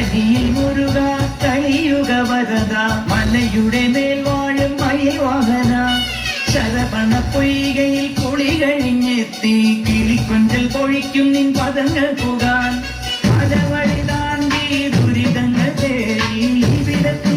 അഴകിയിൽ മുരുക കളിയുക വരത. മലയുടെ മേൽ വാഴും മയിൽ വാഹന ശരവണ പൊയ്കയിൽ കുളി കഴിഞ്ഞെത്തി. കിളിക്കൊഞ്ചൽ പൊഴിക്കും നിൻ പദങ്ങൾ പുകാൻ. പല വഴി താണ്ടി ദുരിതങ്ങൾ തേടി.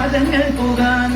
padangal pogan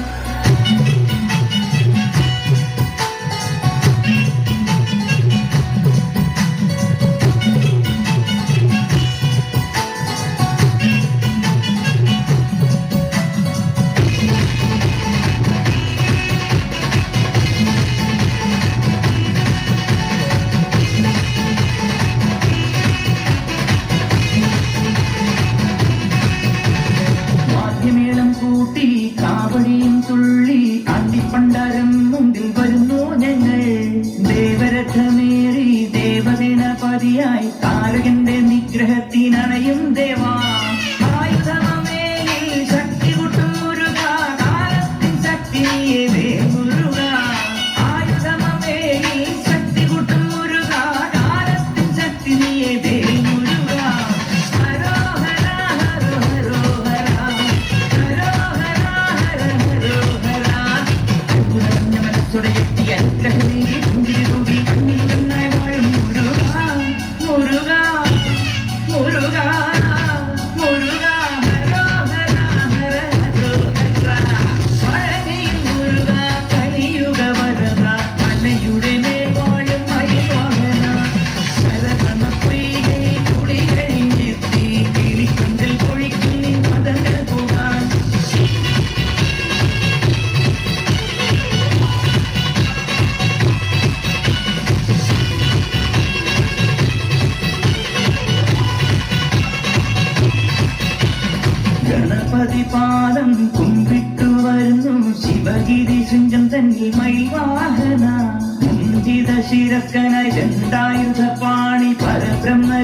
എന്ന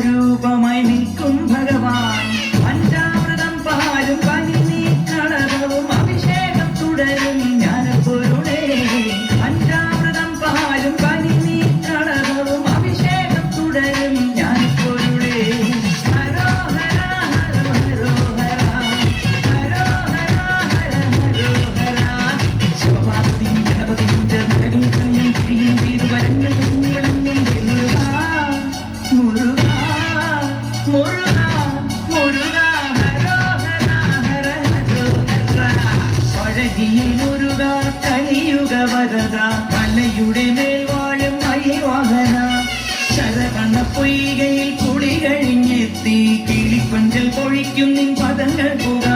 ചിരിക്കും നിൻ പദങ്ങൾ കൂട.